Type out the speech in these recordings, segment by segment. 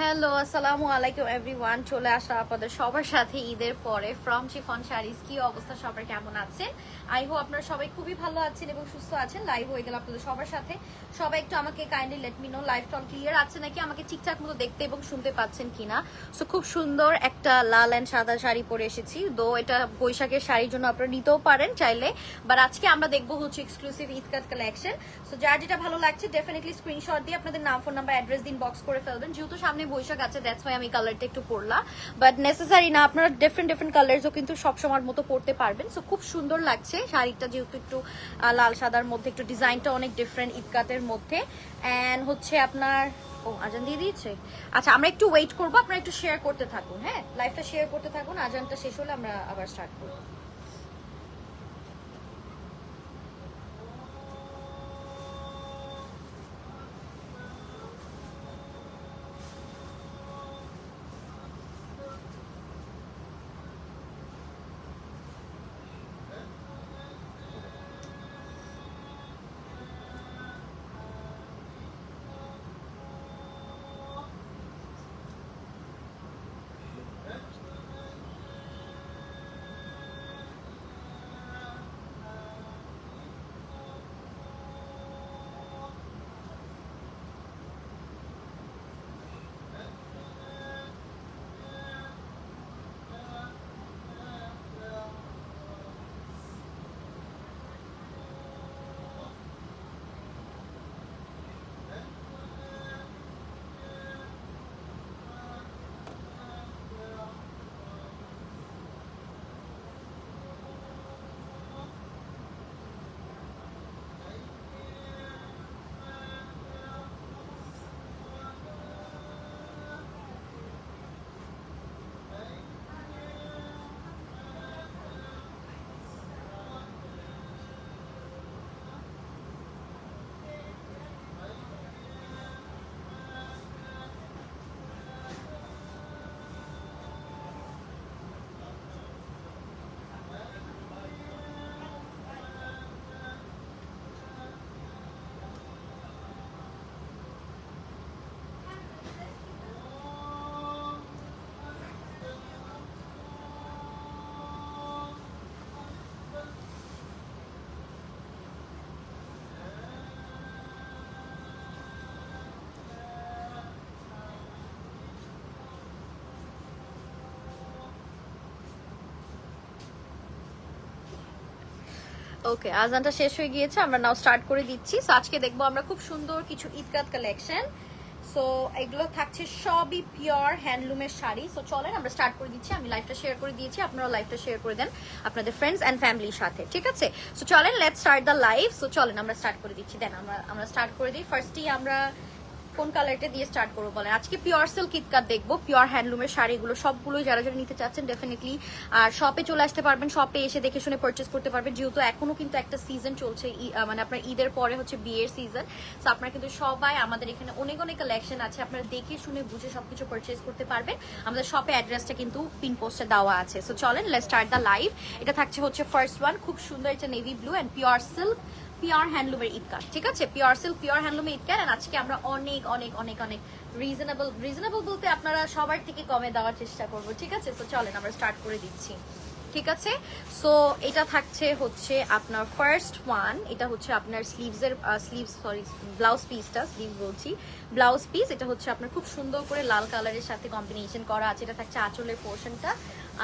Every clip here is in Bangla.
হ্যালো, আসসালামু আলাইকুম এভরিওয়ান। চলে আসা আপনাদের সবার সাথে ঈদের পরে ফ্রম শিফন শাড়িজ কি অবস্থা সবার? কেমন আছেন? আই হোপ আপনারা সবাই খুবই ভালো আছেন এবং সুস্থ আছেন। লাইভ হয়ে গেল আপনাদের সবার সাথে। সবাই একটু আমাকে kindly let me know live ton clear আছে নাকি? আমাকে ঠিকঠাক মতো দেখতে এবং শুনতে পাচ্ছেন কিনা? সো খুব সুন্দর একটা লাল অ্যান্ড সাদা শাড়ি পরে এসেছি। দো এটা বৈশাখের শাড়ির জন্য আপনারা নিতেও পারেন চাইলে। বাট আজকে আমরা দেখব হচ্ছে এক্সক্লুসিভ ঈদকাত কালেকশন সো যার যেটা ভালো লাগছে ডেফিনেটলি স্ক্রিনশট দিয়ে আপনাদের নাম ফোন নাম্বার অ্যাড্রেস দিন বক্স করে ফেলবেন। যেহেতু সামনে বৈশাখ আছে দ্যাটস ওয়াই আমি কালারটা একটু পরলাম। বাট নেসেসারি না, আপনারা ডিফারেন্ট ডিফারেন্ট কালার্সও কিন্তু সবসময়ের মতো পরতে পারবেন। সো খুব সুন্দর লাগছে, শাড়িটা যেহেতু একটু লাল সাদার মধ্যে, একটু ডিজাইনটা অনেক ডিফারেন্ট ঈদকাতের মধ্যে। অ্যান্ড হচ্ছে আপনার, ও, আজান দিয়ে দিয়েছে? আচ্ছা আমরা একটু ওয়েট করব, আপনারা একটু শেয়ার করতে থাকুন হ্যাঁ? লাইফটা শেয়ার করতে থাকুন, আজানটা শেষ হলে আমরা আবার স্টার্ট করব। ওকে আজানটা শেষ হয়ে গিয়েছে, আমরা নাও স্টার্ট করে দিচ্ছি। সো আজকে দেখব আমরা খুব সুন্দর কিছু ঈদগাদ কালেকশন সো এগুলো থাকছে সবই পিওর হ্যান্ডলুমের শাড়ি। সো চলেন আমরা স্টার্ট করে দিচ্ছি। আমি লাইভটা শেয়ার করে দিয়েছি আপনারা লাইভটা শেয়ার করে দেন আপনাদের ফ্রেন্ডস অ্যান্ড ফ্যামিলির সাথে, ঠিক আছে? সো চলেন let start the live so চলেন, আমরা স্টার্ট করে দিচ্ছি। দেন, আমরা আমরা স্টার্ট করে দিই। ফার্স্টই আমরা কোন কালারটা দিয়ে স্টার্ট করব বলেন? আজকে পিওর সিল্ক কিটকাট দেখব পিওর হ্যান্ডলুমের শাড়িগুলো সবগুলোই যারা যারা নিতে চাচ্ছেন ডেফিনেটলি আর শপে চলে আসতে পারবেন শপে এসে দেখে শুনে পারচেস করতে পারবেন, যেহেতু এখনও কিন্তু একটা সিজন চলছে মানে আপনার ঈদের পরে হচ্ছে বিয়ের সিজন সো আপনারা কিন্তু সবাই আমাদের এখানে অনেক অনেক কালেকশন আছে, আপনারা দেখে শুনে বুঝে সবকিছু পারচেস করতে পারবেন, আমাদের শপে অ্যাড্রেসটা কিন্তু পিন পোস্টে দেওয়া আছে সো চলেন লেট স্টার্ট দ্য লাইভ এটা থাকছে হচ্ছে ফার্স্ট ওয়ান খুব সুন্দর একটা navy blue and pure silk pure হ্যান্ডলুমের ঈদকার ঠিক আছে? পিওর সিল্ক পিওর হ্যান্ডলুমের আর আজকে আমরা অনেক অনেক অনেক অনেক রিজনেবল রিজনেবল বলতে আপনারা সবার থেকে কমে দেওয়ার চেষ্টা করব, ঠিক আছে? তো চলেন, আমরা স্টার্ট করে দিচ্ছি, ঠিক আছে? সো এটা থাকছে হচ্ছে আপনার ফার্স্ট ওয়ান এটা হচ্ছে আপনার স্লিভসের স্লিভস সরি ব্লাউজ পিসটা স্লিভ বলছি। ব্লাউজ পিস এটা হচ্ছে আপনার খুব সুন্দর করে লাল কালারের সাথে কম্বিনেশন করা আছে, এটা থাকছে আঁচলের পোর্শনটা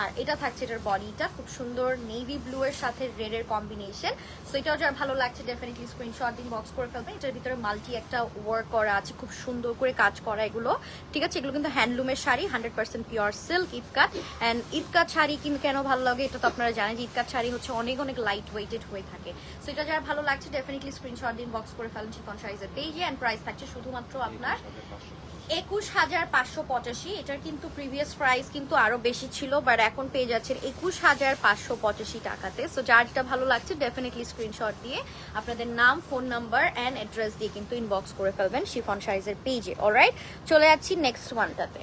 আর এটা থাকছে এটার বডিটা খুব সুন্দর নেভি ব্লু এর সাথে রেড এর কম্বিনেশন সো এটাও যারা ভালো লাগছে ডেফিনেটলি স্ক্রিনশট দিন বক্স করে ফেলবেন। এটার ভিতরে মাল্টি একটা ওয়ার্ক করা আছে, খুব সুন্দর করে কাজ করা এগুলো। ঠিক আছে, এগুলো কিন্তু হ্যান্ডলুমের sari hundred percent pure silk ikat and ikat sari কিন্তু কেন ভালো লাগে এটা তো আপনারা জানেন যে ইটকাট শাড়ি হচ্ছে অনেক অনেক লাইট ওয়েটেড হয়ে থাকে। সো এটা যারা ভালো লাগছে ডেফিনেটলি স্ক্রিনশট দিন বক্স করে ফেলেন চিকন সাইজের পেজে অ্যান্ড প্রাইস থাকছে শুধুমাত্র আপনার একুশ হাজার পাঁচশো পঁচাশি, এটার কিন্তু প্রিভিয়াস প্রাইস কিন্তু আরও বেশি ছিল বাট এখন পেয়ে যাচ্ছেন একুশ হাজার পাঁচশো পঁচাশি টাকাতে। সো যার যেটা ভালো লাগছে ডেফিনেটলি স্ক্রিনশট দিয়ে আপনাদের নাম ফোন নাম্বার অ্যান্ড অ্যাড্রেস দিয়ে কিন্তু ইনবক্স করে ফেলবেন শিফন সাইজের পেজে অলরাইট চলে যাচ্ছি নেক্সট ওয়ানটাতে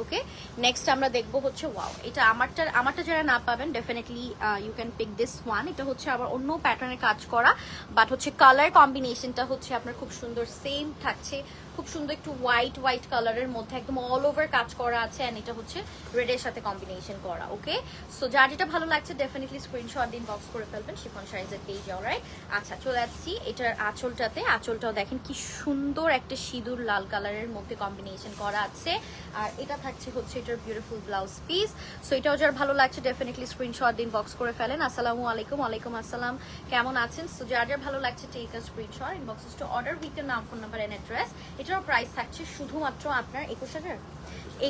ওকে? নেক্সট আমরা দেখব হচ্ছে ওয়াও এটা আমারটা আমারটা যারা না পাবেন definitely you can pick this one এটা হচ্ছে আবার অন্য প্যাটার্নের কাজ করা বাট হচ্ছে কালার কম্বিনেশনটা হচ্ছে আপনার খুব সুন্দর সেম থাকছে খুব সুন্দর একটু হোয়াইট হোয়াইট কালারের মধ্যে একদম অল ওভার কাজ করা আছে অ্যান্ড এটা হচ্ছে রেডের সাথে কম্বিনেশন করা ওকে সো যার যেটা ভালো লাগছে ডেফিনেটলি স্ক্রিনশট দিন বক্স করে ফেলবেন, শিফন সাইজের পেজ অলরাইট আচ্ছা চলে যাচ্ছি এটার আঁচলটাতে। আঁচলটাও দেখেন কি সুন্দর একটা সিঁদুর লাল কালারের মধ্যে কম্বিনেশন করা আছে। আর এটা থাকছে হচ্ছে এটার বিউটিফুল ব্লাউজ পিস সো এটাও যার ভালো লাগছে ডেফিনেটলি স্ক্রিনশট দিন বক্স করে ফেলেন। আসসালামু আলাইকুম, ওয়ালাইকুম আসসালাম। কেমন আছেন? সো যার যার ভালো লাগছে take a screenshot inbox us to order with নাম ফোন নাম্বার এন্ড অ্যাড্রেস এটারও প্রাইস থাকছে শুধুমাত্র আপনার একুশ হাজার।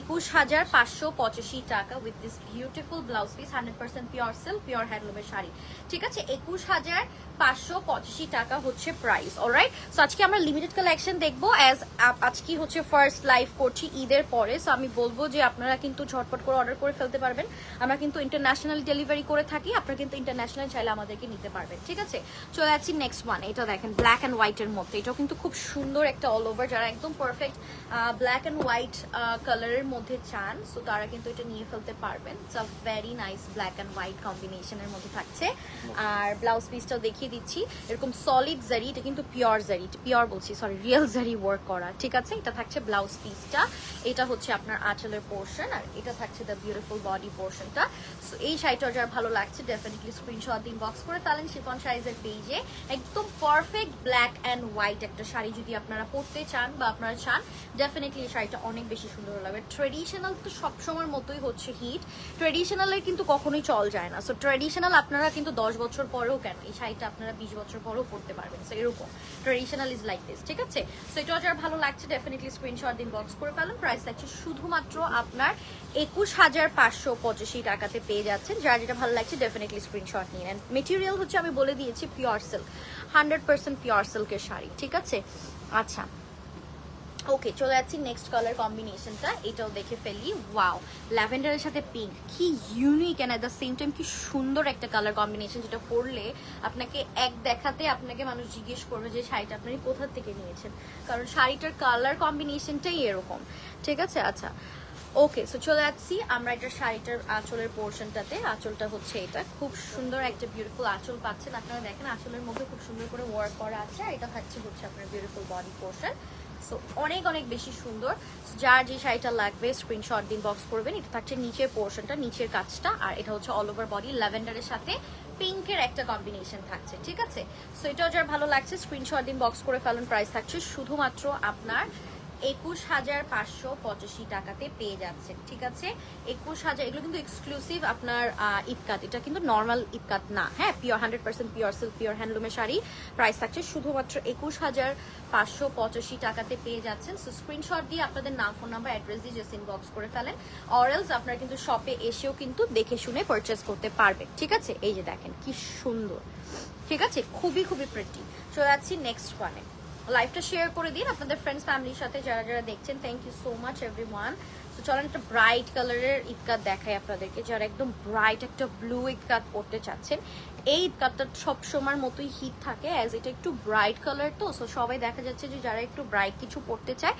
একুশ হাজার পাঁচশো পঁচাশি টাকা with this beautiful blouse piece hundred percent pure silk pure হ্যান্ডলুমের sari. ঠিক আছে? একুশ হাজার পাঁচশো পঁচাশি টাকা হচ্ছে প্রাইস সো আজকে আমরা লিমিটেড কালেকশন দেখব অ্যাজ আজকে হচ্ছে ফার্স্ট লাইভ করছি ঈদের পরে। সো আমি বলব যে আপনারা কিন্তু ঝটপট করে অর্ডার করে ফেলতে পারবেন। আমরা কিন্তু ইন্টারন্যাশনাল ডেলিভারি করে থাকি, আপনারা কিন্তু ইন্টারন্যাশনাল চাইলে আমাদেরকে নিতে পারবেন। ঠিক আছে? চলে যাচ্ছি নেক্সট ওয়ান এটা দেখেন ব্ল্যাক অ্যান্ড হোয়াইটের মধ্যে। এটাও কিন্তু খুব সুন্দর একটা অল ওভার যারা একদম পারফেক্ট ব্ল্যাক অ্যান্ড হোয়াইট কালারের মধ্যে চান। সো তারা কিন্তু এটা নিয়ে ফেলতে পারবেন। It's a very nice black and white কম্বিনেশনের মধ্যে থাকছে। আর ব্লাউজ পিসটাও দেখিয়ে দিচ্ছি। এরকম সলিড জারি এটা কিন্তু পিওর জারি পিওর বলছি সরি রিয়েল জারি ওয়ার্ক করা। ঠিক আছে? এটা থাকছে ব্লাউজ পিসটা এটা হচ্ছে আপনার আঁচলের পোর্শন আর এটা থাকছে দ্য বিউটিফুল বডি পোর্শনটা সো এই শাড়িটা যার ভালো লাগছে ডেফিনেটলি স্ক্রিনশট দিন বক্স করে ফেলেন শিফন সাইজের পেজে একদম পারফেক্ট ব্ল্যাক অ্যান্ড হোয়াইট একটা শাড়ি যদি আপনারা পরতে চান। বা আপনারা চান ডেফিনেটলি এই শাড়িটা অনেক বেশি সুন্দর লাগবে। ট্রেডিশনাল তো সবসময়ের মতোই হচ্ছে হিট ট্রেডিশনালের কিন্তু কখনোই চল যায় না। সো ট্রেডিশনাল আপনারা কিন্তু দশ বছর পরেও কেন? এই শাড়িটা আপনারা বিশ বছর পরেও পরতে পারবেন। সো এরকম। ট্রেডিশনাল ইজ লাইক দিস ঠিক আছে? সো এটা যার ভালো লাগছে ডেফিনেটলি স্ক্রিনশট দিন বক্স করে পেলাম প্রাইস লাগছে শুধুমাত্র আপনার একুশ হাজার পাঁচশো পঁচাশি টাকাতে পেয়ে যাচ্ছেন। যার যেটা ভালো লাগছে ডেফিনেটলি স্ক্রিনশট নিন। অ্যান্ড মেটেরিয়াল হচ্ছে আমি বলে দিয়েছি pure silk hundred percent pure সিল্কের শাড়ি, ঠিক আছে? আচ্ছা। ওকে চলে যাচ্ছি নেক্সট কালার কম্বিনেশনটা এটাও দেখে ফেলি। ওয়াও ল্যাভেন্ডারের সাথে পিঙ্ক কি unique and at the same time কি সুন্দর একটা কালার কম্বিনেশন যেটা পরলে আপনাকে এক দেখাতে আপনাকে মানুষ জিজ্ঞেস করবে যে, শাড়িটা আপনি কোথা থেকে নিয়েছেন? কারণ শাড়িটার কালার কম্বিনেশনটাই এরকম। ঠিক আছে? আচ্ছা। ওকে সো চলে যাচ্ছি আমরা এটা শাড়িটার আঁচলের পোর্শনটাতে আঁচলটা হচ্ছে এটা। খুব সুন্দর একটা বিউটিফুল আঁচল পাচ্ছেন। আপনারা দেখেন, আঁচলের মধ্যে খুব সুন্দর করে ওয়ার্ক করা আছে। আর এটা থাকছে হচ্ছে আপনার বিউটিফুল বডি পোর্শন সো অনেক অনেক বেশি সুন্দর। যার যে শাড়িটা লাগবে স্ক্রিনশট দিন বক্স করবেন, এটা থাকছে নিচের পোর্শনটা নিচের কাজটা, আর এটা হচ্ছে অল ওভার বডি ল্যাভেন্ডারের সাথে পিঙ্কের একটা কম্বিনেশন থাকছে, ঠিক আছে? সো এটাও যার ভালো লাগছে স্ক্রিনশট দিন বক্স করে ফেলুন প্রাইস থাকছে শুধুমাত্র আপনার একুশ হাজার পাঁচশো পঁচাশি টাকাতে পেয়ে যাচ্ছেন, ঠিক আছে? একুশ হাজার, এগুলো কিন্তু এক্সক্লুসিভ আপনার ইটকাত এটা কিন্তু নর্মাল ইটকাত না। হ্যাঁ pure hundred percent pure silk pure হ্যান্ডলুমের sari. Price থাকছে শুধুমাত্র একুশ হাজার পাঁচশো পঁচাশি টাকাতে পেয়ে যাচ্ছেন। সো স্ক্রিনশট দিয়ে আপনাদের নাম ফোন নাম্বার অ্যাড্রেস দিয়ে জাস্ট ইনবক্স করে ফেলেন। অরেলস আপনারা কিন্তু শপে এসেও কিন্তু দেখে শুনে পারচেস করতে পারবেন। ঠিক আছে? এই যে দেখেন, কি সুন্দর। ঠিক আছে? খুবই খুবই প্রেটি চলে যাচ্ছি নেক্সট ওয়ানে লাইভটা শেয়ার করে দিন। আপনাদের ফ্রেন্ডস ফ্যামিলির সাথে যারা যারা দেখছেন thank you so much everyone তো চলেন একটা ব্রাইট কালারের ইটকাত দেখাই আপনাদেরকে, যারা একদম ব্রাইট একটা ব্লু ইটকাত পড়তে চাচ্ছেন। এই ইটকাতটা সব সময়ের মতোই হিট থাকে অ্যাজ এটা একটু ব্রাইট কালার তো। সো সবাই দেখা যাচ্ছে যে যারা একটু ব্রাইট কিছু পড়তে চায়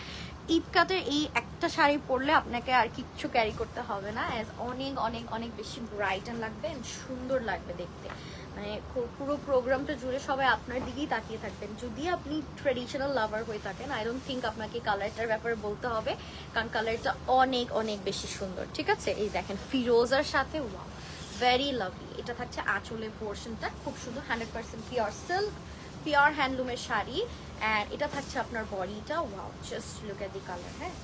ঈদকাতের এই একটা শাড়ি পরলে আপনাকে আর কিচ্ছু ক্যারি করতে হবে না অ্যাজ অনেক অনেক অনেক বেশি ব্রাইট লাগবে সুন্দর লাগবে দেখতে। মানে পুরো প্রোগ্রামটা জুড়ে সবাই আপনার দিকেই তাকিয়ে থাকবেন। যদি আপনি ট্রেডিশনাল লাভার হয়ে থাকেন আই ডোন্ট থিঙ্ক আপনাকে কালারটার ব্যাপারে বলতে হবে, কারণ কালারটা অনেক অনেক বেশি সুন্দর, ঠিক আছে? এই দেখেন ফিরোজার সাথে ওয়াও ভেরি লাভলি এটা থাকছে আঁচলের পোর্শনটা খুব সুন্দর hundred percent pure silk pure হ্যান্ডলুমের sari and এটা থাকছে আপনার বডিটা wow just look at the colour হ্যাঁ?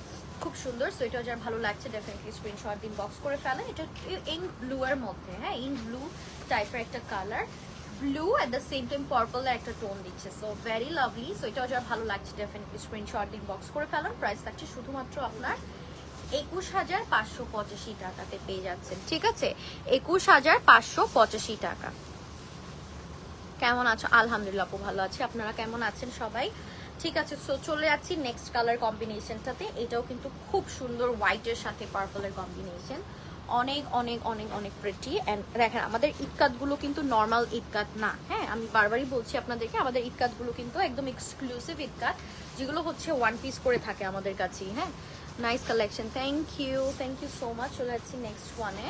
খুব সুন্দর সো এটা যার ভালো লাগছে ডেফিনেটলি স্ক্রিনশট দিন বক্স করে ফেলেন। এটা ইঙ্ক ব্লু এর মধ্যে হ্যাঁ ইঙ্ক ব্লু টাইপের একটা colour blue at the same time পার্পলের একটা টোন দিচ্ছে সো ভেরি লাভলি সো এটাও যার ভালো লাগছে ডেফিনেটলি স্ক্রিনশট দিন বক্স করে ফেলেন। প্রাইস থাকছে শুধুমাত্র আপনার একুশ হাজার পাঁচশো পঁচাশি টাকাতে পেয়ে যাচ্ছেন, ঠিক আছে? একুশ হাজার পাঁচশো পঁচাশি টাকা। কেমন আছো? আলহামদুলিল্লাহ, আপু ভালো আছি। আপনারা কেমন আছেন সবাই? ঠিক আছে সো চলে যাচ্ছি নেক্সট কালার কম্বিনেশনটাতে এটাও কিন্তু খুব সুন্দর হোয়াইটের সাথে পার্পলের কম্বিনেশন অনেক অনেক অনেক অনেক প্রেটি অ্যান্ড দেখেন, আমাদের ইটকাতগুলো কিন্তু নর্মাল ইটকাত না হ্যাঁ? আমি বারবারই বলছি আপনাদেরকে, আমাদের ইটকাতগুলো কিন্তু একদম এক্সক্লুসিভ ইটকাত যেগুলো হচ্ছে ওয়ান পিস করে থাকে আমাদের কাছেই হ্যাঁ? Nice collection thank you thank you so much চলে যাচ্ছি নেক্সট ওয়ানে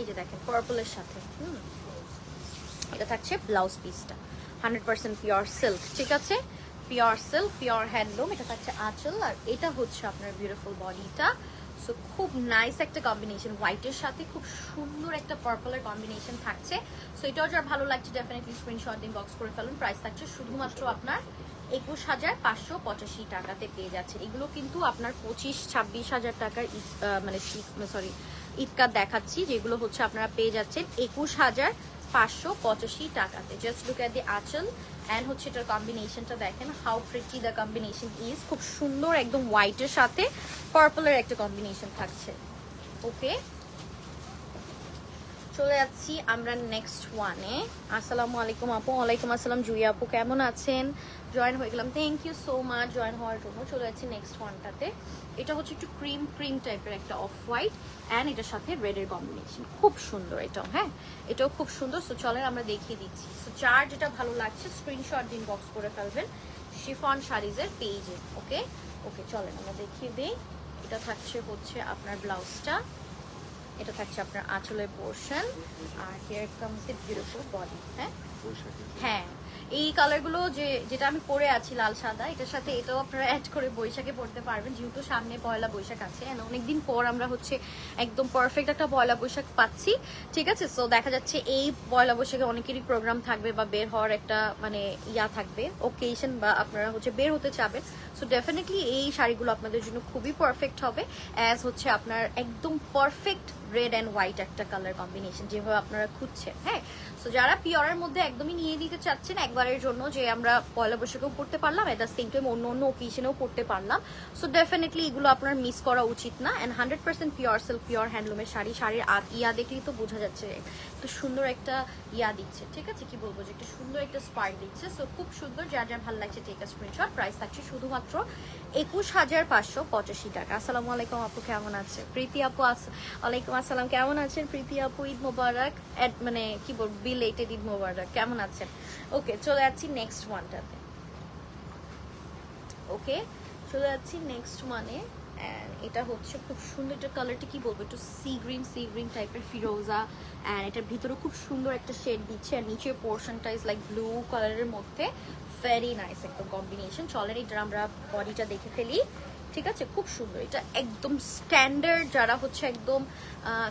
এই যে দেখেন পার্পলের সাথে, হুম? এটা থাকছে ব্লাউজ পিসটা। হান্ড্রেড পার্সেন্ট পিওর সিল্ক, ঠিক আছে? পিওর সিল্ক, পিওর হ্যান্ডলুম, এটা থাকছে আঁচল, আর এটা হচ্ছে আপনার বিউটিফুল বডিটা সো খুব নাইস একটা কম্বিনেশন হোয়াইটের সাথে খুব সুন্দর একটা পার্পলের কম্বিনেশন থাকছে। সো এটাও যার ভালো লাগছে ডেফিনেটলি স্ক্রিনশট দিন বক্স করে ফেলুন। প্রাইস থাকছে শুধুমাত্র আপনার একুশ হাজার পাঁচশো পঁচাশি টাকাতে পেয়ে যাচ্ছেন এগুলো কিন্তু আপনার পঁচিশ, ছাব্বিশ হাজার টাকার মানে সরি ঈদকার দেখাচ্ছি, যেগুলো হচ্ছে আপনারা পেয়ে যাচ্ছেন। একুশ হাজার পাঁচশো পঁচাশি টাকাতে। Just look at the anchal and হচ্ছে এটার কম্বিনেশনটা দেখেন how pretty the combination is খুব সুন্দর, একদম হোয়াইটের সাথে পার্পলের একটা কম্বিনেশন থাকছে। ওকে চলে যাচ্ছি আমরা নেক্সট ওয়ানে আসসালামু আলাইকুম আপু, ওয়ালাইকুম আসসালাম জুই আপু, কেমন আছেন? জয়েন হয়ে গেলাম। Thank you so much join হওয়ার জন্য। চলে যাচ্ছি নেক্সট ওয়ানটাতে এটা হচ্ছে একটু ক্রিম ক্রিম টাইপের একটা অফ হোয়াইট অ্যান্ড এটার সাথে রেডের কম্বিনেশন খুব সুন্দর এটাও হ্যাঁ? এটাও খুব সুন্দর। সো চলেন আমরা দেখিয়ে দিচ্ছি। সো যার যেটা ভালো লাগছে স্ক্রিনশট দিন বক্স করে ফেলবেন। শিফন শাড়িজের পেজে ওকে ওকে চলেন আমরা দেখিয়ে দিই। এটা থাকছে হচ্ছে আপনার ব্লাউজটা এটা থাকছে আপনার আঁচলের portion R here comes the beautiful body হ্যাঁ? হ্যাঁ। এই কালারগুলো যে, যেটা আমি পরে আছি লাল সাদা, এটার সাথে এটাও আপনারা অ্যাড করে বৈশাখে পড়তে পারবেন, যেহেতু সামনে পয়লা বৈশাখ আছে অনেকদিন পর আমরা হচ্ছে একদম পারফেক্ট একটা পয়লা বৈশাখ পাচ্ছি, ঠিক আছে? সো দেখা যাচ্ছে এই পয়লা বৈশাখে অনেকেরই প্রোগ্রাম থাকবে বা বের হওয়ার একটা মানে ইয়া থাকবে ওকেশন বা আপনারা হচ্ছে বের হতে চাবেন। সো ডেফিনেটলি এই শাড়িগুলো আপনাদের জন্য খুবই পারফেক্ট হবে। অ্যাজ হচ্ছে আপনার একদম পারফেক্ট রেড অ্যান্ড হোয়াইট একটা কালার কম্বিনেশন যেভাবে আপনারা খুঁজছেন হ্যাঁ? সো যারা পিওরের মধ্যে একদমই নিয়ে দিতে চাচ্ছেন, একবারের জন্য যে আমরা পয়লা বৈশাখেও পড়তে পারলাম এট সেম টাইম অন্য অন্য ওকেশনেও পড়তে পারলাম। সো ডেফিনেটলি এগুলো আপনার মিস করা উচিত না। And hundred percent pure silk pure হ্যান্ডলুমের sari, শাড়ির আ- ইয়া দেখলেই তো বোঝা যাচ্ছে। একটু সুন্দর একটা ইয়া দিচ্ছে, ঠিক আছে? কি বলব যে একটা সুন্দর একটা স্পার্ক দিচ্ছে। সো খুব সুন্দর, যার যার ভালো লাগছে টেক স্ক্রিনশট প্রাইস থাকছে শুধুমাত্র একুশ হাজার পাঁচশো পঁচাশি টাকা। আসসালামু আলাইকুম আপু, কেমন আছে প্রীতি আপু আস ওয়ালাইকুম আসসালাম, কেমন আছেন? প্রীতি আপু, ঈদ মোবারক। মানে কি বলব বিলেটেড ঈদ মোবারক। কেমন আছেন? ওকে চলে যাচ্ছি নেক্সট ওয়ানটাতে ওকে চলে যাচ্ছি নেক্সট ওয়ানে এটা হচ্ছে খুব সুন্দর একটা কালারটা কি বলব? একটু সি গ্রিন সি গ্রিন টাইপের ফিরোজা। অ্যান্ড এটার ভিতরে খুব সুন্দর একটা শেড দিচ্ছে। আর নিচের পোর্শনটা ইজ লাইক ব্লু কালারের মধ্যে। ভেরি নাইস একটা কম্বিনেশন চলেন, এটার আমরা বডিটা দেখে ফেলি। ঠিক আছে? খুব সুন্দর। এটা একদম স্ট্যান্ডার্ড যারা হচ্ছে একদম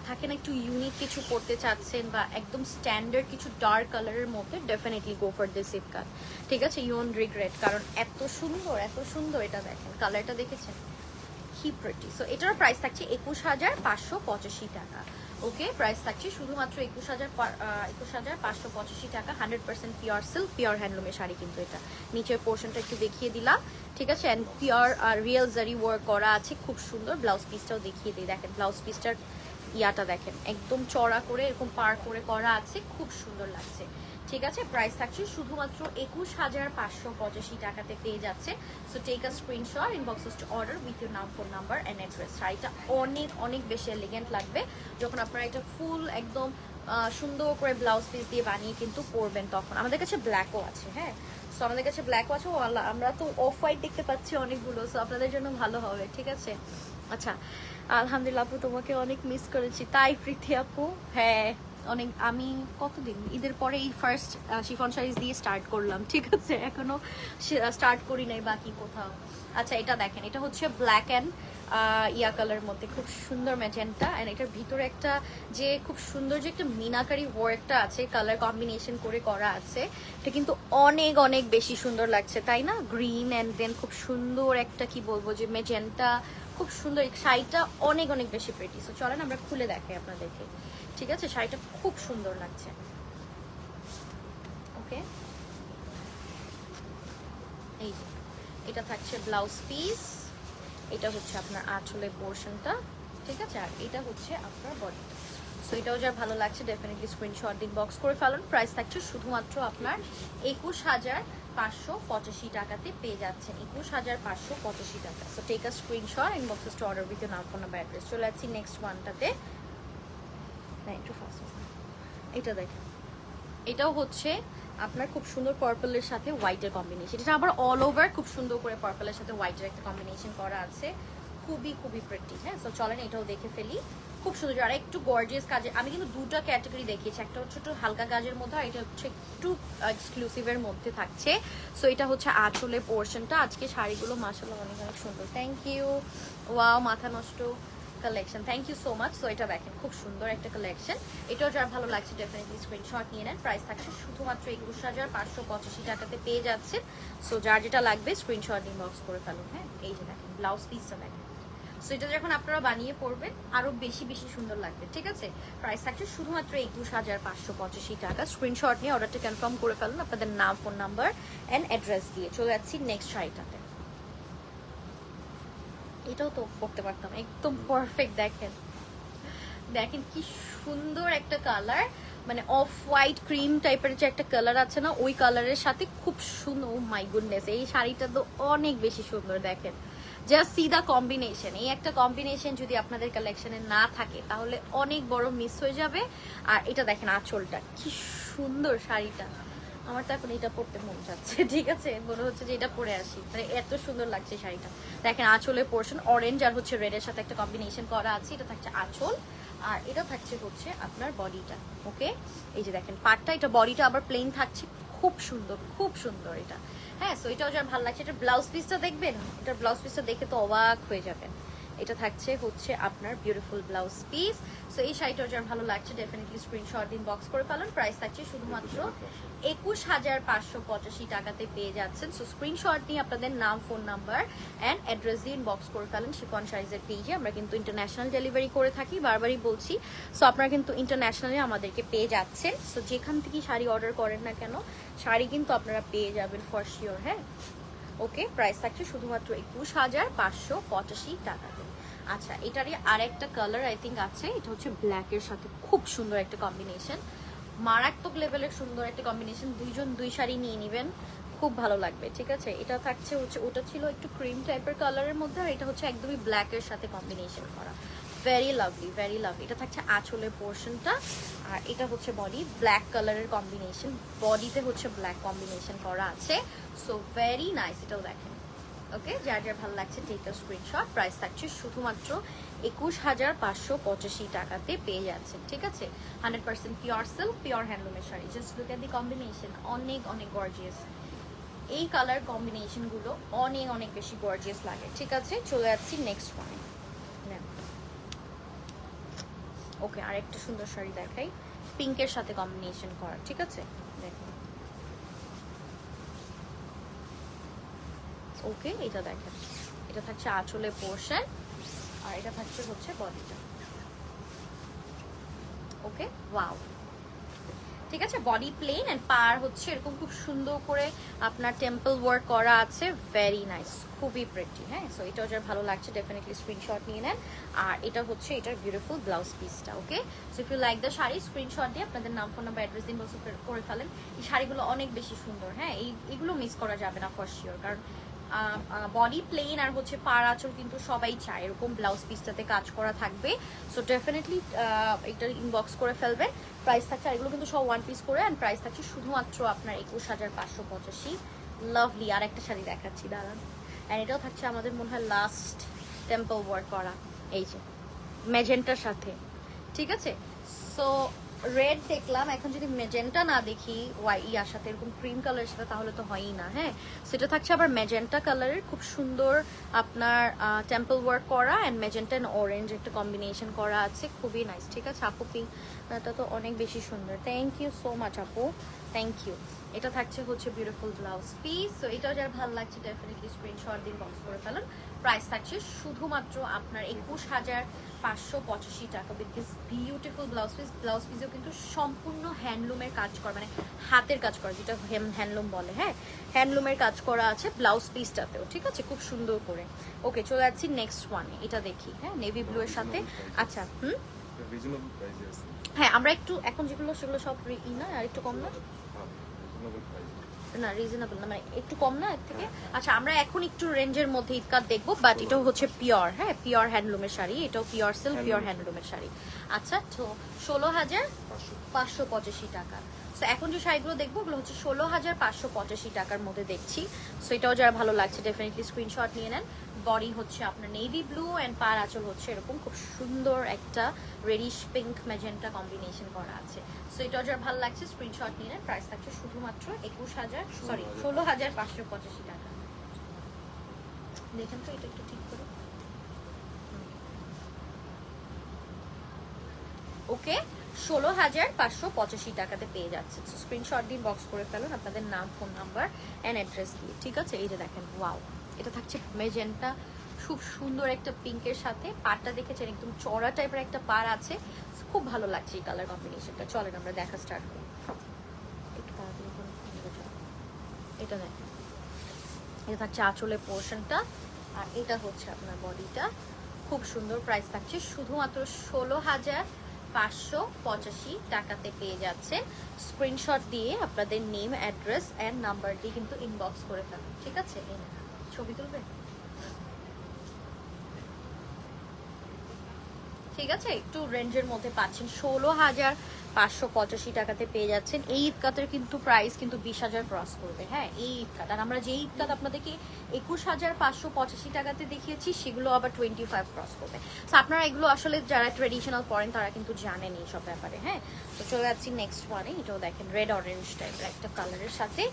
থাকে না একটু ইউনিক কিছু করতে চাচ্ছেন বা একদম স্ট্যান্ডার্ড কিছু ডার্ক কালারের মধ্যে ডেফিনেটলি গো ফর দিস ইপকার ঠিক আছে? ইউন রিগ্রেট কারণ এত সুন্দর এত সুন্দর এটা দেখেন। কালারটা দেখেছেন? কি প্রেটি সো এটার প্রাইস থাকছে একুশ হাজার পাঁচশো পঁচাশি টাকা। ওকে প্রাইস থাকছে শুধুমাত্র একুশ হাজার একুশ হাজার পাঁচশো পঁচাশি টাকা hundred percent pure silk pure হ্যান্ডলুমের sari কিন্তু এটা। নিচের পোর্শনটা একটু দেখিয়ে দিলাম, ঠিক আছে? And pure real zari work করা আছে, খুব সুন্দর। ব্লাউজ পিসটাও দেখিয়ে দিই। দেখেন ব্লাউজ পিসটার ইয়াটা দেখেন, একদম চড়া করে, এরকম পার করে করা আছে, খুব সুন্দর লাগছে। ঠিক আছে প্রাইস থাকছে শুধুমাত্র একুশ হাজার পাঁচশো পঁচাশি টাকাতে পেয়ে যাচ্ছে। So take a screenshot inbox us to order with your নাম ফোন নাম্বার অ্যান্ড অ্যাড্রেস শাড়িটা অনেক অনেক বেশি এলিগেন্ট লাগবে যখন আপনারা এটা ফুল একদম সুন্দর করে ব্লাউজ পিস দিয়ে বানিয়ে কিন্তু পরবেন তখন। আমাদের কাছে ব্ল্যাকও আছে হ্যাঁ? সো আমাদের কাছে ব্ল্যাকও আছে আমরা তো অফ হোয়াইট দেখতে পাচ্ছি অনেকগুলো সো আপনাদের জন্য ভালো হবে, ঠিক আছে? আচ্ছা আলহামদুলিল্লাহ আপু, তোমাকে অনেক মিস করেছি। তাই প্রীতি আপু হ্যাঁ। অনেক, আমি কতদিন? ঈদের পরে এই ফার্স্ট শিফন শাড়িজ দিয়ে স্টার্ট করলাম, ঠিক আছে? এখনও স্টার্ট করি নাই বাকি কোথাও। আচ্ছা এটা দেখেন, এটা হচ্ছে ব্ল্যাক অ্যান্ড ইয়া কালার মধ্যে, খুব সুন্দর ম্যাজেন্টা অ্যান্ড এটার ভিতরে একটা যে খুব সুন্দর যে একটা মিনাকারি ওয়ার্কটা আছে কালার কম্বিনেশন করে করা আছে, এটা কিন্তু অনেক অনেক বেশি সুন্দর লাগছে, তাই না? গ্রিন অ্যান্ড দেন খুব সুন্দর একটা, কি বলব, যে মেজেন্টা খুব সুন্দর শাড়িটা অনেক অনেক বেশি প্রেটি সো চলেন আমরা খুলে দেখাই আপনাদেরকে। ঠিক আছে? শাড়িটা খুব সুন্দর লাগছে। ওকে এই এটা থাকছে ব্লাউজ পিস এটা হচ্ছে আপনার আঁচলের পোর্শনটা ঠিক আছে? আর এটা হচ্ছে আপনার বডিটা সো এটাও যার ভালো লাগছে ডেফিনেটলি স্ক্রিনশট দিন বক্স করে ফেলুন। প্রাইস থাকছে শুধুমাত্র আপনার একুশ হাজার পাঁচশো পঁচাশি টাকাতে পেয়ে যাচ্ছেন। একুশ হাজার পাঁচশো পঁচাশি টাকা। So take a screenshot inbox us to order with নাম ফোন নাম্বার অ্যাড্রেস চলে যাচ্ছি নেক্সট ওয়ানটাতে না, একটু ফাস্ট এটা দেখেন। এটাও হচ্ছে আপনার খুব সুন্দর পার্পলের সাথে হোয়াইটের কম্বিনেশন এটা আবার অল ওভার খুব সুন্দর করে পার্পলের সাথে হোয়াইটের একটা কম্বিনেশন করা আছে। খুবই খুবই প্রেটি হ্যাঁ? তো চলেন এটাও দেখে ফেলি। খুব সুন্দর আর একটু গর্জিয়াস কাজে। আমি কিন্তু দুটো ক্যাটাগরি দেখিয়েছি, একটা হচ্ছে একটু হালকা কাজের মধ্যে আর এটা হচ্ছে একটু এক্সক্লুসিভের মধ্যে থাকছে। সো এটা হচ্ছে আঁচলে পোর্শনটা আজকে শাড়িগুলো মাসাল্লাহ অনেক অনেক সুন্দর। থ্যাংক ইউ ওয়াও মাথা নষ্ট collection thank you so much so এটা দেখেন, খুব সুন্দর একটা কালেকশন এটাও যার ভালো লাগছে ডেফিনেটলি স্ক্রিনশট নিয়ে নেন। প্রাইস থাকছে শুধুমাত্র একুশ হাজার পাঁচশো পঁচাশি টাকাতে পেয়ে যাচ্ছেন। সো যার যেটা লাগবে স্ক্রিনশট ইনবক্স করে ফেলুন। হ্যাঁ এই যে দেখেন ব্লাউজ পিসটা দেখেন। সো এটা যখন আপনারা বানিয়ে পড়বেন আরও বেশি বেশি সুন্দর লাগবে, ঠিক আছে? প্রাইস থাকছে শুধুমাত্র একুশ হাজার পাঁচশো পঁচাশি টাকা। স্ক্রিনশট নিয়ে অর্ডারটা কনফার্ম করে ফেলুন আপনাদের নাম ফোন নাম্বার অ্যান্ড অ্যাড্রেস দিয়ে। চলে যাচ্ছি নেক্সট শাড়িটাতে। এটাও তো করতে পারতাম, একদম পারফেক্ট দেখেন। দেখেন কি সুন্দর একটা কালার মানে অফ হোয়াইট ক্রিম টাইপের যে একটা কালার আছে না, ওই কালারের সাথে খুব সুন্দর মাই গুডনেস এই শাড়িটা তো অনেক বেশি সুন্দর, দেখেন। জাস্ট সি দা কম্বিনেশন এই একটা কম্বিনেশন যদি আপনাদের কালেকশনে না থাকে, তাহলে অনেক বড় মিস হয়ে যাবে। আর এটা দেখেন আঁচলটা, কি সুন্দর শাড়িটা। আমার তো এখন এটা পরতে মন চাচ্ছে ঠিক আছে? মনে হচ্ছে যে এটা পরে আসি। মানে এত সুন্দর লাগছে শাড়িটা। দেখেন আঁচলের পোর্শন অরেঞ্জ আর হচ্ছে রেডের সাথে একটা কম্বিনেশন করা আছে। এটা থাকছে আঁচল, আর এটা থাকছে হচ্ছে আপনার বডিটা ওকে এই যে দেখেন, পাটটা, এটা বডিটা আবার প্লেন থাকছে। খুব সুন্দর খুব সুন্দর এটা। হ্যাঁ সো যার ভালো লাগছে। এটা ব্লাউজ পিসটা দেখবেন? এটা ব্লাউজ পিসটা দেখে তো অবাক হয়ে যাবেন। এটা থাকছে হচ্ছে আপনার বিউটিফুল ব্লাউজ পিস সো এই শাড়িটা যার ভালো লাগছে ডেফিনেটলি স্ক্রিনশট দিন বক্স করে ফেলুন। প্রাইস থাকছে শুধুমাত্র একুশ হাজার পাঁচশো পঁচাশি টাকাতে পেয়ে যাচ্ছেন। সো স্ক্রিনশট নিয়ে আপনাদের নাম ফোন নাম্বার অ্যান্ড অ্যাড্রেস দিয়ে ইনবক্স করে ফেলেন শিফন সাইজের পেজে। আমরা কিন্তু ইন্টারন্যাশনাল ডেলিভারি করে থাকি, বারবারই বলছি। সো আপনারা কিন্তু ইন্টারন্যাশনালি আমাদেরকে পেয়ে যাচ্ছেন। সো যেখান থেকে শাড়ি অর্ডার করেন না কেন, শাড়ি কিন্তু আপনারা পেয়ে যাবেন ফর শিওর হ্যাঁ? ওকে প্রাইস থাকছে শুধুমাত্র একুশ হাজার পাঁচশো পঁচাশি টাকাতে। আচ্ছা এটারই আরেকটা কালার আই থিঙ্ক আছে। এটা হচ্ছে ব্ল্যাকের সাথে খুব সুন্দর একটা কম্বিনেশন মারাত্মক লেভেলের সুন্দর একটা কম্বিনেশন দুইজন দুই শাড়ি নিয়ে নেবেন, খুব ভালো লাগবে, ঠিক আছে? এটা থাকছে হচ্ছে, ওটা ছিল একটু ক্রিম টাইপের কালারের মধ্যে, আর এটা হচ্ছে একদমই ব্ল্যাকের সাথে কম্বিনেশন করা। ভেরি লাভলি ভেরি লাভলি এটা থাকছে আঁচলের পোর্শনটা আর এটা হচ্ছে বডি ব্ল্যাক কালারের কম্বিনেশন বডিতে হচ্ছে ব্ল্যাক কম্বিনেশন করা আছে। সো ভেরি নাইস এটাও দেখেন। ওকে, যার যার ভালো লাগছে টেক আ স্ক্রিনশট প্রাইস থাকছে শুধুমাত্র একুশ হাজার পাঁচশো পঁচাশি টাকাতে পেয়ে যাচ্ছেন, ঠিক আছে? Hundred percent pure silk pure হ্যান্ডলুমের sari. Just look at the combination অনেক অনেক গর্জিয়াস এই কালার কম্বিনেশনগুলো অনেক অনেক বেশি গর্জিয়াস লাগে, ঠিক আছে? চলে যাচ্ছি নেক্সট ওয়ানে ওকে, আরেকটা সুন্দর শাড়ি দেখাই। পিঙ্কের সাথে কম্বিনেশন করা, ঠিক আছে দেখুন ওকে, এটা দেখেন। এটা থাকছে আঁচলের পোর্শন আর এটা থাকছে হচ্ছে বডিটা। Okay, wow. ঠিক আছে, বডি প্লেন এন্ড পার হচ্ছে এরকম খুব সুন্দর করে আপনার টেম্পল ওয়ার্ক করা আছে ভেরি নাইস খুবই প্রেটি হ্যাঁ? সো এটাও যার ভালো লাগছে ডেফিনেটলি স্ক্রিনশট নিয়ে নেন। আর এটা হচ্ছে এটার বিউটিফুল ব্লাউজ পিসটা okay? So if you like the sari screenshot দিয়ে আপনাদের নাম ফোন নাম্বার অ্যাড্রেস দিন বলছে করে ফেলেন। এই শাড়িগুলো অনেক বেশি সুন্দর হ্যাঁ? এই, এগুলো মিস করা যাবে না ফর শিওর কারণ বডি প্লেন আর হচ্ছে পার আঁচল কিন্তু সবাই চায়। এরকম ব্লাউজ পিসটাতে কাজ করা থাকবে। সো ডেফিনেটলি এটা ইনবক্স করে ফেলবেন। প্রাইস থাকছে, আর এগুলো কিন্তু সব ওয়ান পিস করে অ্যান্ড প্রাইস থাকছে শুধুমাত্র আপনার একুশ হাজার পাঁচশো পঁচাশি। লাভলি আর একটা শাড়ি দেখাচ্ছি, দাঁড়ান। অ্যান্ড এটাও থাকছে আমাদের মনে হয় লাস্ট টেম্পল ওয়ার্ক করা। এই যে ম্যাজেন্টার সাথে। ঠিক আছে? সো রেড দেখলাম, এখন যদি মেজেন্টা না দেখি ইয়ার সাথে এরকম ক্রিম কালারের সাথে তাহলে তো হয়ই না হ্যাঁ? সেটা থাকছে আবার মেজেন্টা কালারের খুব সুন্দর আপনার টেম্পল ওয়ার্ক করা অ্যান্ড মেজেন্টা অ্যান্ড অরেঞ্জ একটা কম্বিনেশন করা আছে, খুবই নাইস ঠিক আছে? আপু পিঙ্ক এটা তো অনেক বেশি সুন্দর। থ্যাংক ইউ সো মাচ আপু। থ্যাংক ইউ এটা থাকছে হচ্ছে বিউটিফুল ব্লাউজ পিস তো এটাও যার ভালো লাগছে ডেফিনেটলি স্ক্রিনশট দিন বক্স করে ফেলুন প্রাইস থাকছে শুধুমাত্র আপনার একুশ হাজার পাঁচশো পঁচাশি টাকা with this beautiful blouse piece blouse পিসেও কিন্তু সম্পূর্ণ হ্যান্ডলুমের কাজ করা মানে হাতের কাজ করা যেটা হ্যান্ডলুম বলে হ্যাঁ? হ্যান্ডলুমের কাজ করা আছে ব্লাউজ পিসটাতেও ঠিক আছে? খুব সুন্দর করে। ওকে চলে যাচ্ছি নেক্সট ওয়ানে এটা দেখি হ্যাঁ? নেভি ব্লু এর সাথে। আচ্ছা হুম? হ্যাঁ আমরা একটু এখন যেগুলো সেগুলো সব ই না আর একটু কম না? হ্যাঁ না রিজনেবল না মানে একটু কম না এর থেকে। আচ্ছা আমরা এখন একটু রেঞ্জের মধ্যে ঈদকাত দেখব বাট এটাও হচ্ছে পিওর হ্যাঁ? পিওর হ্যান্ডলুমের শাড়ি এটাও পিওর সিল্ক পিওর হ্যান্ডলুমের শাড়ি। আচ্ছা তো ষোলো হাজার পাঁচশো। পঁচাশি টাকা। সো এখন যে শাড়িগুলো দেখব ওগুলো হচ্ছে ষোলো হাজার পাঁচশো পঁচাশি টাকার মধ্যে দেখছি। সো এটাও যারা ভালো লাগছে ডেফিনেটলি স্ক্রিনশট নিয়ে নেন। বডি হচ্ছে আপনার নেভি ব্লু অ্যান্ড পার আঁচল হচ্ছে এরকম খুব সুন্দর একটা রেডিশ পিঙ্ক ম্যাজেন্টা কম্বিনেশন করা আছে। সো এটা যারা ভালো লাগছে স্ক্রিনশট নিলে প্রাইস থাকছে শুধুমাত্র একুশ হাজার সরি ষোলো হাজার পাঁচশো পঁচাশি টাকা। দেখেন তো এটা একটু ঠিক করে। ওকে ষোলো হাজার পাঁচশো পঁচাশি টাকাতে পেয়ে যাচ্ছে। স্ক্রিনশট দিন বক্স করে ফেলুন আপনাদের নাম ফোন নাম্বার অ্যান্ড অ্যাড্রেস দিয়ে ঠিক আছে? এই যে দেখেন ওয়াও এটা থাকছে মেজেন্টা খুব সুন্দর একটা পিঙ্কের সাথে। পাড়টা দেখেছেন? একদম চড়া টাইপের একটা পার আছে। খুব ভালো লাগছে এই কালার কম্বিনেশনটা চলেন আমরা দেখা স্টার্ট করি। এটা দেখেন। এটা থাকছে আঁচলের পোর্শনটা আর এটা হচ্ছে আপনার বডিটা খুব সুন্দর প্রাইস থাকছে। শুধুমাত্র ষোলো হাজার পাঁচশো পঁচাশি টাকাতে পেয়ে যাচ্ছে। স্ক্রিনশট দিয়ে আপনাদের নেম অ্যাড্রেস অ্যান্ড নাম্বার দিয়ে কিন্তু ইনবক্স করে ফেলুন। ঠিক আছে? এই। ছবি তুলবে? ঠিক আছে একটু রেঞ্জের মধ্যে পাচ্ছেন। ষোলো হাজার পাঁচশো পঁচাশি টাকাতে পেয়ে যাচ্ছেন। এই ঈদকাতের কিন্তু প্রাইস কিন্তু বিশ হাজার ক্রস করবে। হ্যাঁ এই ঈদকাত আর আমরা যে ঈদকাত আপনাদেরকে একুশ হাজার পাঁচশো পঁচাশি টাকাতে দেখিয়েছি, সেগুলো আবার টোয়েন্টি ফাইভ ক্রস করবে। তো আপনারা এগুলো আসলে যারা ট্রেডিশনাল পড়েন তারা কিন্তু জানেন এই সব ব্যাপারে। হ্যাঁ তো চলে যাচ্ছি নেক্সট ওয়ানে এটাও দেখেন রেড অরেঞ্জ টাইপের একটা কালারের সাথে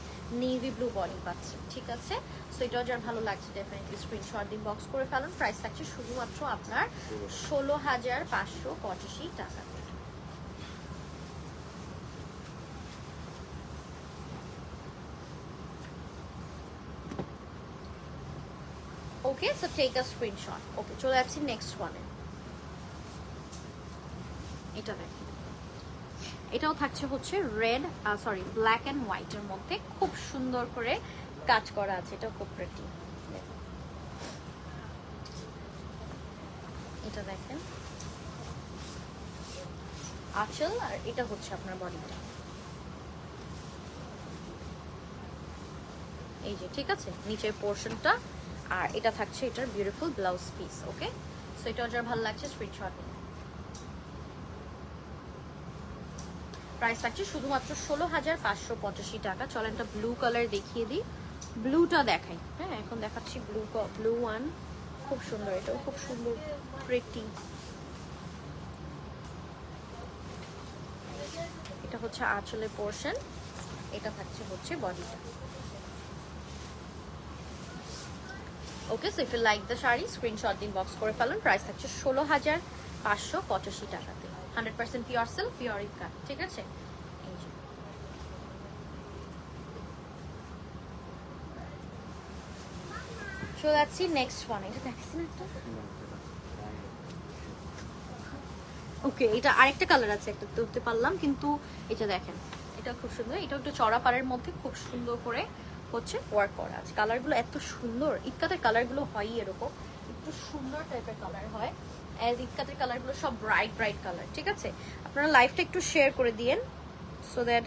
নেভি ব্লু বডি পাচ্ছেন। ঠিক আছে? সো এটাও যার ভালো লাগছে ডেফিনেটলি স্ক্রিনশট দিন বক্স করে ফেলুন। প্রাইস থাকছে শুধুমাত্র আপনার ষোলো হাজার পাঁচশো পঁচাশি টাকা okay so take a screenshot okay চলে যাচ্ছি নেক্সট ওয়ানে এটা দেখেন এটাও থাকছে হচ্ছে রেড সরি ব্ল্যাক অ্যান্ড হোয়াইটের মধ্যে। খুব সুন্দর করে কাজ করা আছে এটা খুব প্রেটি এটা দেখেন। আঁচল আর এটা হচ্ছে আপনার বডিটা এই যে, ঠিক আছে? নিচের পোর্শনটা আর এটা থাকছে এটার beautiful blouse piece okay so এটা যার ভালো লাগছে স্ক্রিনশট নিন প্রাইস থাকছে শুধুমাত্র ষোলো হাজার পাঁচশো পঁচাশি টাকা। চলেন একটা ব্লু কালার দেখিয়ে দিই। ব্লুটা দেখাই। হ্যাঁ এখন দেখাচ্ছি ব্লু ব্লু ওয়ান খুব সুন্দর এটাও, খুব সুন্দর প্রেটি এটা হচ্ছে আঁচলের পোর্শন এটা থাকছে হচ্ছে বডিটা okay so if you like the sari screenshot দিন বক্স করে ফেলুন। প্রাইস থাকছে ষোলো হাজার পাঁচশো পঁচাশি টাকাতে। Hundred percent pure silk pure ইকার ঠিক আছে। চলে যাচ্ছি নেক্সট ওয়ান এটা না ওকে এটা আরেকটা কালার আছে, একটা ধরতে পারলাম, কিন্তু এটা দেখেন। এটা খুব সুন্দর এটা একটু চড়া পাড়ের মধ্যে, খুব সুন্দর করে হচ্ছে ওয়ার্ক করা আছে। কালারগুলো এত সুন্দর ইটকাতের কালারগুলো হয়ই এরকম, একটু সুন্দর টাইপের কালার হয়। অ্যাজ ইটকাতের কালারগুলো সব ব্রাইট ব্রাইট কালার ঠিক আছে? আপনারা লাইফটা একটু শেয়ার করে দিয়েন সো দ্যাট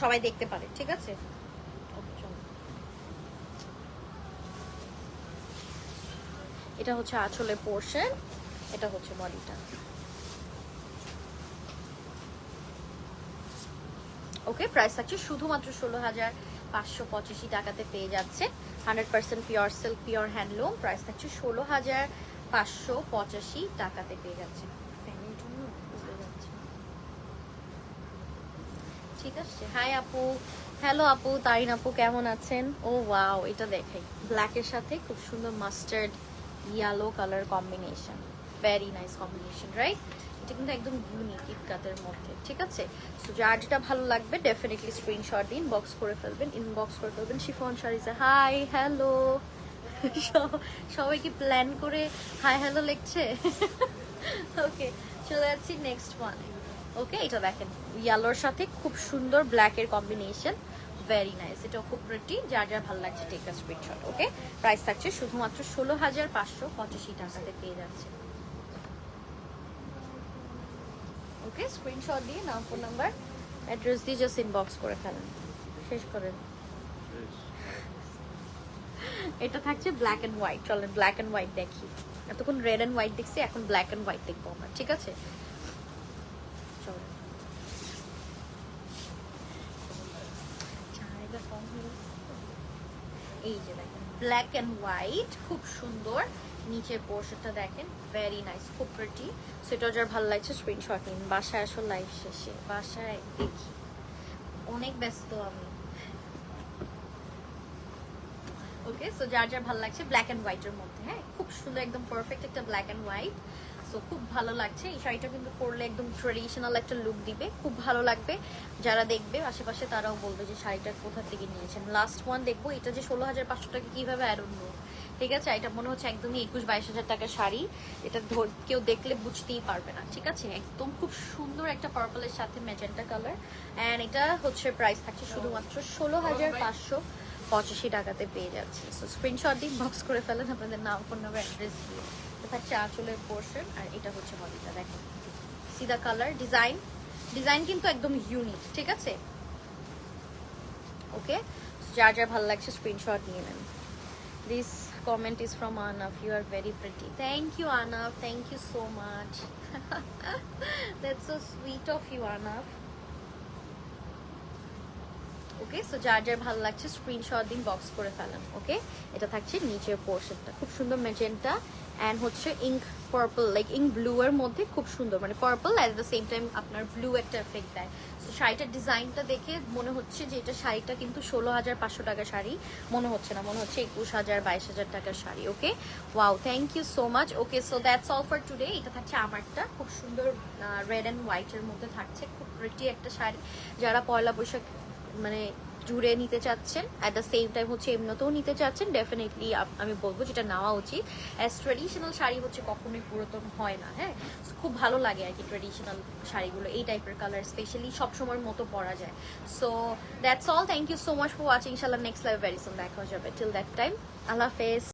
সবাই দেখতে পারে, ঠিক আছে? এটা হচ্ছে আঁচলের পোর্শন এটা হচ্ছে বডিটা ওকে প্রাইস থাকছে শুধুমাত্র ষোলো হাজার পাঁচশো পঁচাশি টাকাতে পেয়ে যাচ্ছে। Hundred percent pure silk pure handloom price থাকছে ষোলো হাজার পাঁচশো পঁচাশি টাকাতে পেয়ে যাচ্ছে। ঠিক আছে। হাই আপু। হ্যালো আপু, তারিন আপু, কেমন আছেন? ও ওয়াও এটা দেখাই। ব্ল্যাকের সাথে খুব সুন্দর mustard yellow colour combination very nice combination right এটা কিন্তু একদম ইউনিক ইটকাতের মধ্যে, ঠিক আছে? সো যার যেটা ভালো লাগবে ডেফিনেটলি স্ক্রিনশট দিন বক্স করে ফেলবেন ইনবক্স করে ফেলবেন। শিফন শাড়িতে হাই হ্যালো সবাই কি প্ল্যান করে হাই হ্যালো লিখছে। ওকে চলে যাচ্ছি নেক্সট ওয়ান ওকে এটা দেখেন ইয়েলোর সাথে খুব সুন্দর ব্ল্যাকের কম্বিনেশন ভেরি নাইস এটা খুব প্রেটি যার যার ভালো লাগছে take a screenshot okay price থাকছে শুধুমাত্র ষোলো হাজার পাঁচশো পঁচাশি টাকাতে পেয়ে যাচ্ছে। ওকে স্ক্রিনশট দিয়ে নাম ফোন নাম্বার অ্যাড্রেস দিয়ে জাস্ট ইনবক্স করে ফেলেন। শেষ করেন এটা থাকছে ব্ল্যাক অ্যান্ড হোয়াইট চলেন ব্ল্যাক অ্যান্ড হোয়াইট দেখি। এতক্ষণ রেড অ্যান্ড হোয়াইট দেখছি, এখন ব্ল্যাক অ্যান্ড হোয়াইট দেখব আমরা, ঠিক আছে? এই যে দেখেন ব্ল্যাক অ্যান্ড হোয়াইট খুব সুন্দর। নিচের পোর্শনটা দেখেন ভেরি নাইস খুব প্রিটি সেটা যার ভালো লাগছে স্ক্রিনশট নিন। বাসায় আসো লাইভ শেষে। বাসায় দেখি। অনেক ব্যস্ত আমি। ওকে সো যার যার ভালো লাগছে ব্ল্যাক অ্যান্ড হোয়াইটের মধ্যে হ্যাঁ? খুব সুন্দর, একদম পারফেক্ট একটা ব্ল্যাক অ্যান্ড হোয়াইট সো খুব ভালো লাগছে। এই শাড়িটা কিন্তু পরলে একদম ট্রেডিশনাল একটা লুক দিবে। খুব ভালো লাগবে। যারা দেখবে, আশেপাশে তারাও বলবে যে শাড়িটা কোথা থেকে নিয়েছেন। লাস্ট ওয়ান দেখব, এটা যে ষোলো হাজার পাঁচশো টাকা কীভাবে অ্যারোন ঠিক আছে এটা মনে হচ্ছে একদমই একুশ বাইশ হাজার টাকার শাড়ি। এটা কেউ দেখলে বুঝতেই পারবে না। ঠিক আছে? একদম খুব সুন্দর একটা পার্পলের সাথে ম্যাজেন্টা কালার অ্যান্ড এটা হচ্ছে প্রাইস থাকছে শুধুমাত্র ষোলো হাজার পাঁচশো পঁচাশি টাকাতে পেয়ে যাচ্ছে। সো স্ক্রিনশট দিয়ে বক্স করে ফেলেন, আপনাদের নাম ফোন নাম্বার অ্যাড্রেস দিয়ে। থাকছে আঁচলের পোর্শন আর এটা হচ্ছে বডিটা দেখেন সিদা কালার ডিজাইন ডিজাইন কিন্তু একদম ইউনিক ঠিক আছে? ওকে যার যার ভালো লাগছে স্ক্রিনশট নিয়ে নেন। This comment is from Anav. You are very pretty. Thank you, Anav. Thank you so much. That's so sweet of you, Arnav. Okay so যার যার ভালো লাগছে স্ক্রিনশট দিন বক্স করে ফেলাম ওকে এটা থাকছে নিচের পোর্শনটা খুব সুন্দর মেজেন্টা অ্যান্ড হচ্ছে ink purple like ink blue এর মধ্যে খুব সুন্দর। মানে purple at the same time আপনার ব্লু একটা এফেক্ট দেয়। সো শাড়িটার ডিজাইনটা দেখে মনে হচ্ছে যে এটা শাড়িটা কিন্তু ষোলো হাজার পাঁচশো টাকার শাড়ি। মনে হচ্ছে না, মনে হচ্ছে একুশ হাজার, বাইশ হাজার টাকার sari okay wow thank you so much okay so that's all for today এটা থাকছে আমারটা। খুব সুন্দর রেড অ্যান্ড হোয়াইটের মধ্যে থাকছে। খুব প্রিটি একটা শাড়ি। যারা পয়লা বৈশাখ মানে জুড়ে নিতে চাচ্ছেন। অ্যাট দ্য সেম টাইম হচ্ছে এমনিতেও নিতে চাচ্ছেন। ডেফিনেটলি আমি বলব যেটা নেওয়া উচিত। অ্যাজ ট্রেডিশনাল শাড়ি হচ্ছে কখনোই পুরাতন হয় না হ্যাঁ? খুব ভালো লাগে আর কি ট্রেডিশনাল শাড়িগুলো, এই টাইপের কালার স্পেশালি সবসময়ের মতো পরা যায়। So that's all thank you so much for watching ইনশাল্লাহ নেক্সট লাইভ ভেরি সুন দেখা যাবে। টিল দ্যাট টাইম আল্লাহ হাফেজ।